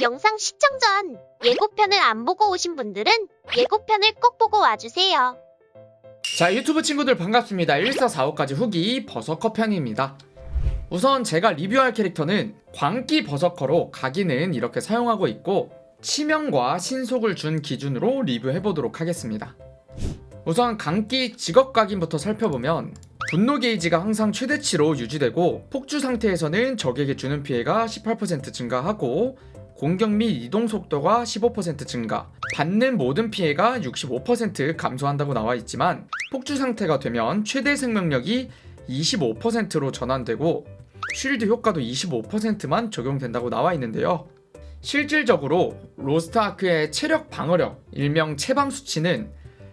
영상 시청 전 예고편을 안 보고 오신 분들은 예고편을 꼭 보고 와주세요. 자 유튜브 친구들 반갑습니다. 1445까지 후기 버서커 편입니다. 우선 제가 리뷰할 캐릭터는 광기 버서커로 각인은 이렇게 사용하고 있고 치명과 신속을 준 기준으로 리뷰해보도록 하겠습니다. 우선 강기 직업 각인부터 살펴보면 분노 게이지가 항상 최대치로 유지되고 폭주 상태에서는 적에게 주는 피해가 18% 증가하고 공격 및 이동 속도가 15% 증가, 받는 모든 피해가 65% 감소한다고 나와 있지만 폭주 상태가 되면 최대 생명력이 25%로 전환되고 쉴드 효과도 25%만 적용된다고 나와 있는데요. 실질적으로 로스트아크의 체력 방어력, 일명 체방 수치는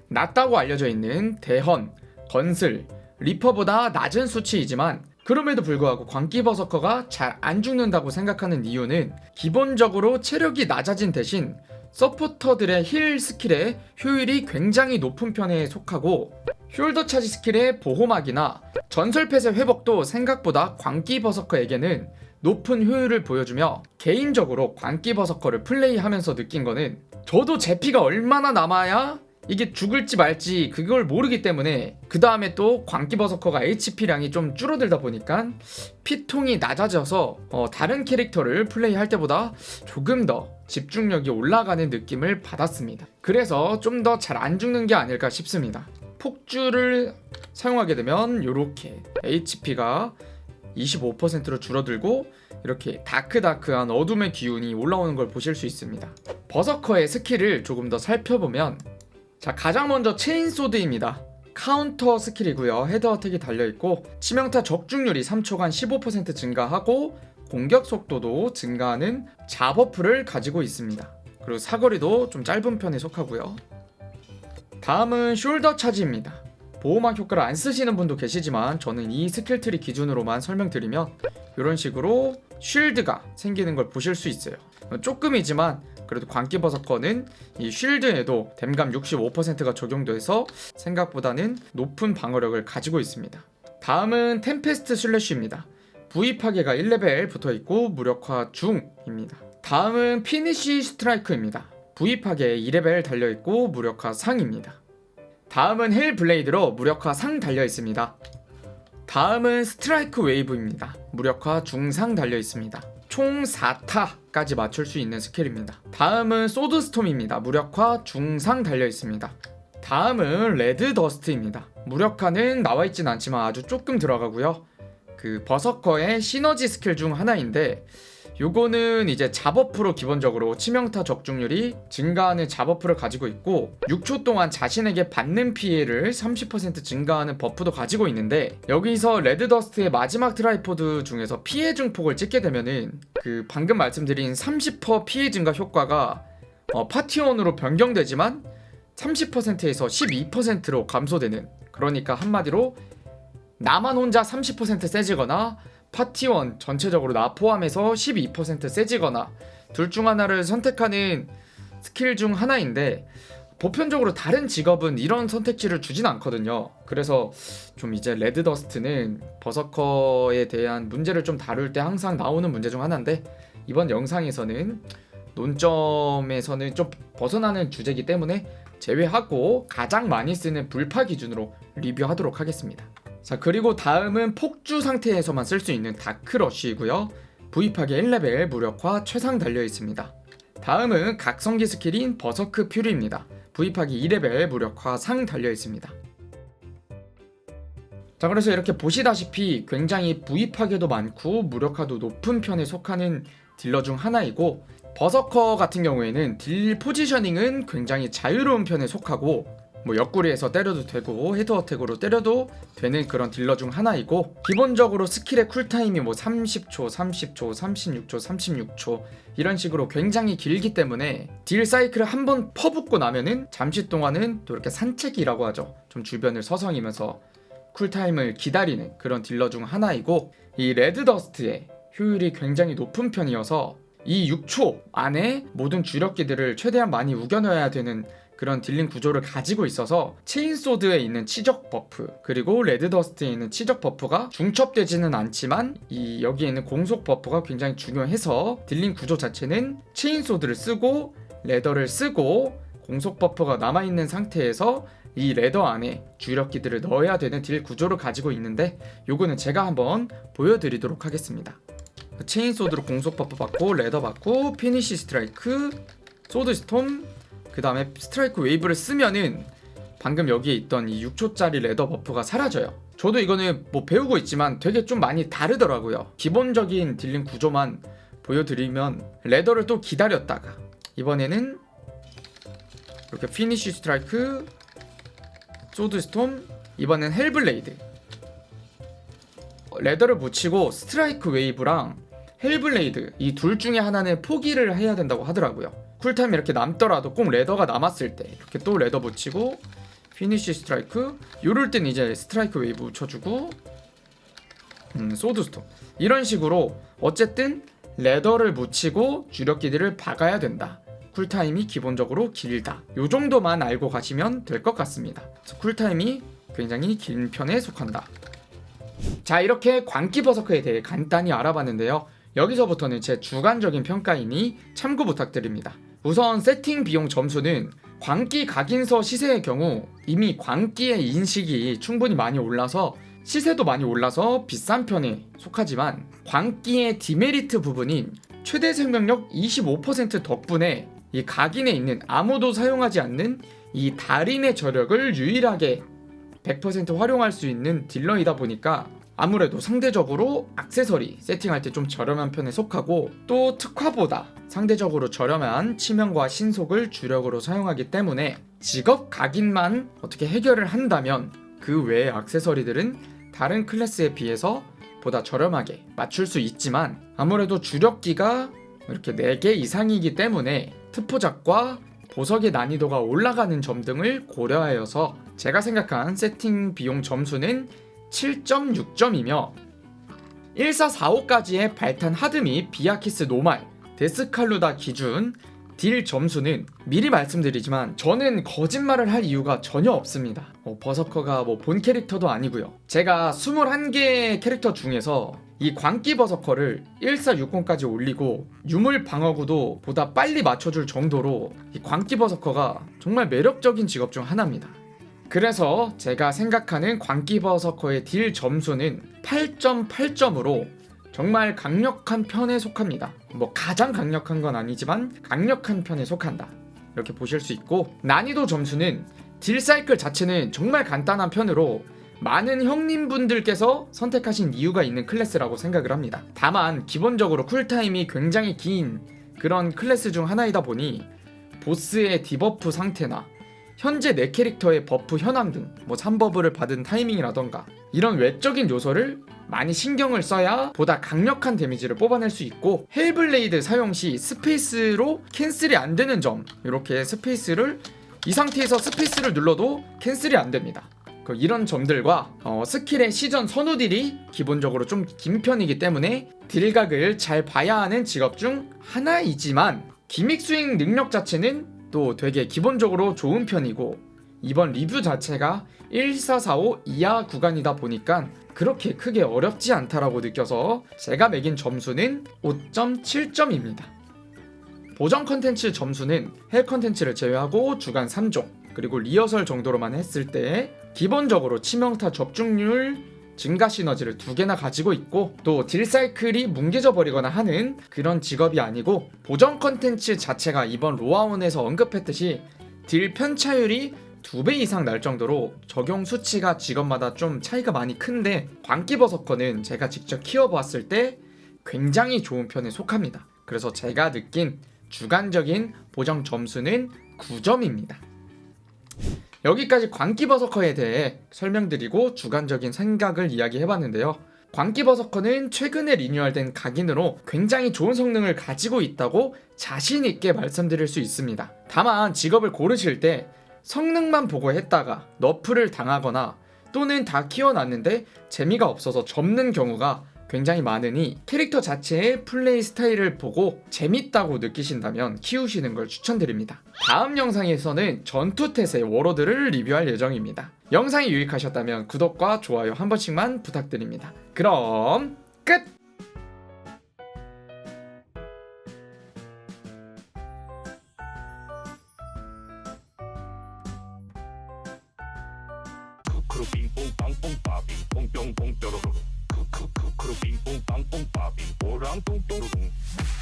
낮다고 알려져 있는 대헌, 건슬, 리퍼보다 낮은 수치이지만 그럼에도 불구하고 광기버서커가 잘 안 죽는다고 생각하는 이유는 기본적으로 체력이 낮아진 대신 서포터들의 힐 스킬의 효율이 굉장히 높은 편에 속하고 숄더 차지 스킬의 보호막이나 전설패의 회복도 생각보다 광기버서커에게는 높은 효율을 보여주며 개인적으로 광기버서커를 플레이하면서 느낀 거는 저도 제 피가 얼마나 남아야 이게 죽을지 말지 그걸 모르기 때문에 그 다음에 또 광기버서커가 HP량이 좀 줄어들다 보니까 피통이 낮아져서 어, 다른 캐릭터를 플레이할 때보다 조금 더 집중력이 올라가는 느낌을 받았습니다. 그래서 좀 더 잘 안 죽는 게 아닐까 싶습니다. 폭주를 사용하게 되면 이렇게 HP가 25%로 줄어들고 이렇게 다크다크한 어둠의 기운이 올라오는 걸 보실 수 있습니다. 버서커의 스킬을 조금 더 살펴보면 자 가장 먼저 체인소드입니다. 카운터 스킬이고요. 헤드 어택이 달려있고 치명타 적중률이 3초간 15% 증가하고 공격 속도도 증가하는 자버프를 가지고 있습니다. 그리고 사거리도 좀 짧은 편에 속하고요. 다음은 숄더 차지입니다. 보호막 효과를 안 쓰시는 분도 계시지만 저는 이 스킬 트리 기준으로만 설명드리면 이런 식으로 쉴드가 생기는 걸 보실 수 있어요. 조금이지만 그래도 광기버섯거는 이 쉴드에도 댐감 65%가 적용돼서 생각보다는 높은 방어력을 가지고 있습니다. 다음은 템페스트 슬래쉬입니다. V 파괴가 1레벨 붙어 있고 무력화 중입니다. 다음은 피니시 스트라이크입니다. V 파괴 2레벨 달려 있고 무력화 상입니다. 다음은 헬 블레이드로 무력화 상 달려 있습니다. 다음은 스트라이크 웨이브입니다. 무력화 중상 달려 있습니다. 총 4타까지 맞출 수 있는 스킬입니다. 다음은 소드스톰입니다. 무력화 중상 달려 있습니다. 다음은 레드 더스트입니다. 무력화는 나와 있진 않지만 아주 조금 들어가고요. 그 버서커의 시너지 스킬 중 하나인데 요거는 이제 잡버프로 기본적으로 치명타 적중률이 증가하는 잡버프를 가지고 있고 6초 동안 자신에게 받는 피해를 30% 증가하는 버프도 가지고 있는데 여기서 레드더스트의 마지막 트라이포드 중에서 피해 증폭을 찍게 되면은 그 방금 말씀드린 30% 피해 증가 효과가 어, 파티원으로 변경되지만 30%에서 12%로 감소되는 그러니까 한마디로 나만 혼자 30% 세지거나 파티원 전체적으로 나 포함해서 12% 세지거나 둘 중 하나를 선택하는 스킬 중 하나인데 보편적으로 다른 직업은 이런 선택지를 주진 않거든요. 그래서 좀 이제 레드더스트는 버서커에 대한 문제를 좀 다룰 때 항상 나오는 문제 중 하나인데 이번 영상에서는 논점에서는 좀 벗어나는 주제이기 때문에 제외하고 가장 많이 쓰는 불파 기준으로 리뷰하도록 하겠습니다. 자 그리고 다음은 폭주 상태에서만 쓸 수 있는 다크러쉬이고요. 부입하게 1레벨 무력화 최상 달려 있습니다. 다음은 각성기 스킬인 버서크 퓨리입니다. 부입하기 2레벨 무력화 상 달려 있습니다. 자 그래서 이렇게 보시다시피 굉장히 부입하게도 많고 무력화도 높은 편에 속하는 딜러 중 하나이고 버서커 같은 경우에는 딜 포지셔닝은 굉장히 자유로운 편에 속하고 뭐 옆구리에서 때려도 되고 헤드 어택으로 때려도 되는 그런 딜러 중 하나이고 기본적으로 스킬의 쿨타임이 뭐 30초, 30초, 36초, 36초 이런 식으로 굉장히 길기 때문에 딜 사이클을 한 번 퍼붓고 나면은 잠시 동안은 또 이렇게 산책이라고 하죠. 좀 주변을 서성이면서 쿨타임을 기다리는 그런 딜러 중 하나이고 이 레드 더스트의 효율이 굉장히 높은 편이어서 이 6초 안에 모든 주력기들을 최대한 많이 우겨넣어야 되는 그런 딜링 구조를 가지고 있어서 체인소드에 있는 치적 버프 그리고 레드더스트에 있는 치적 버프가 중첩되지는 않지만 이 여기에 있는 공속 버프가 굉장히 중요해서 딜링 구조 자체는 체인소드를 쓰고 레더를 쓰고 공속 버프가 남아있는 상태에서 이 레더 안에 주력기들을 넣어야 되는 딜 구조를 가지고 있는데 요거는 제가 한번 보여드리도록 하겠습니다 체인소드로 공속 버프 받고 레더 받고 피니시 스트라이크 소드 스톰 그 다음에 스트라이크 웨이브를 쓰면은 방금 여기에 있던 이 6초짜리 레더 버프가 사라져요. 저도 이거는 뭐 배우고 있지만 되게 좀 많이 다르더라고요. 기본적인 딜링 구조만 보여드리면 레더를 또 기다렸다가 이번에는 이렇게 피니쉬 스트라이크 소드 스톰 이번엔 헬블레이드 레더를 붙이고 스트라이크 웨이브랑 헬블레이드 이 둘 중에 하나는 포기를 해야 된다고 하더라고요. 쿨타임 이렇게 남더라도 꼭 레더가 남았을 때 이렇게 또 레더 붙이고 피니쉬 스트라이크 요럴 땐 이제 스트라이크 웨이브 붙여주고 음, 소드스톰 이런 식으로 어쨌든 레더를 붙이고 주력기들을 박아야 된다. 쿨타임이 기본적으로 길다. 요 정도만 알고 가시면 될 것 같습니다. 쿨타임이 굉장히 긴 편에 속한다. 자 이렇게 광기 버서크에 대해 간단히 알아봤는데요. 여기서부터는 제 주관적인 평가이니 참고 부탁드립니다. 우선 세팅 비용 점수는 광기 각인서 시세의 경우 이미 광기의 인식이 충분히 많이 올라서 시세도 많이 올라서 비싼 편에 속하지만 광기의 디메리트 부분인 최대 생명력 25% 덕분에 이 각인에 있는 아무도 사용하지 않는 이 달인의 저력을 유일하게 100% 활용할 수 있는 딜러이다 보니까 아무래도 상대적으로 액세서리 세팅할 때 좀 저렴한 편에 속하고 또 특화보다 상대적으로 저렴한 치명과 신속을 주력으로 사용하기 때문에 직업 각인만 어떻게 해결을 한다면 그 외의 액세서리들은 다른 클래스에 비해서 보다 저렴하게 맞출 수 있지만 아무래도 주력기가 이렇게 4개 이상이기 때문에 특포작과 보석의 난이도가 올라가는 점 등을 고려하여서 제가 생각한 세팅 비용 점수는 7.6점이며 1445까지의 발탄 하드 및 비아키스 노말, 데스칼루다 기준 딜 점수는 미리 말씀드리지만 저는 거짓말을 할 이유가 전혀 없습니다. 뭐 버서커가 뭐 본 캐릭터도 아니고요. 제가 21개 캐릭터 중에서 이 광기 버서커를 1460까지 올리고 유물 방어구도 보다 빨리 맞춰줄 정도로 이 광기 버서커가 정말 매력적인 직업 중 하나입니다. 그래서 제가 생각하는 광기 버서커의 딜 점수는 8.8점으로 정말 강력한 편에 속합니다. 뭐 가장 강력한 건 아니지만 강력한 편에 속한다. 이렇게 보실 수 있고 난이도 점수는 딜 사이클 자체는 정말 간단한 편으로 많은 형님분들께서 선택하신 이유가 있는 클래스라고 생각을 합니다. 다만 기본적으로 쿨타임이 굉장히 긴 그런 클래스 중 하나이다 보니 보스의 디버프 상태나 현재 내 캐릭터의 버프 현황 등 뭐 3버프를 받은 타이밍이라던가 이런 외적인 요소를 많이 신경을 써야 보다 강력한 데미지를 뽑아낼 수 있고 헬블레이드 사용 시 스페이스로 캔슬이 안 되는 점 이렇게 스페이스를 이 상태에서 스페이스를 눌러도 캔슬이 안 됩니다. 그 이런 점들과 어, 스킬의 시전 선우딜이 기본적으로 좀 긴 편이기 때문에 딜각을 잘 봐야 하는 직업 중 하나이지만 기믹 스윙 능력 자체는 또 되게 기본적으로 좋은 편이고 이번 리뷰 자체가 1445 이하 구간이다 보니까 그렇게 크게 어렵지 않다라고 느껴서 제가 매긴 점수는 5.7점입니다. 보정 컨텐츠 점수는 헬 컨텐츠를 제외하고 주간 3종 그리고 리허설 정도로만 했을 때 기본적으로 치명타 접중률 증가 시너지를 두 개나 가지고 있고 또 딜사이클이 뭉개져 버리거나 하는 그런 직업이 아니고 보정 컨텐츠 자체가 이번 로아온에서 언급했듯이 딜 편차율이 두 배 이상 날 정도로 적용 수치가 직업마다 좀 차이가 많이 큰데 광기버섯커는 제가 직접 키워보았을 때 굉장히 좋은 편에 속합니다. 그래서 제가 느낀 주관적인 보정 점수는 9점입니다. 여기까지 광기버서커에 대해 설명드리고 주관적인 생각을 이야기해봤는데요. 광기버서커는 최근에 리뉴얼된 각인으로 굉장히 좋은 성능을 가지고 있다고 자신있게 말씀드릴 수 있습니다. 다만 직업을 고르실 때 성능만 보고 했다가 너프를 당하거나 또는 다 키워놨는데 재미가 없어서 접는 경우가 굉장히 많으니 캐릭터 자체의 플레이 스타일을 보고 재밌다고 느끼신다면 키우시는 걸 추천드립니다. 다음 영상에서는 전투태세 워로드를 리뷰할 예정입니다. 영상이 유익하셨다면 구독과 좋아요 한 번씩만 부탁드립니다. 그럼 끝!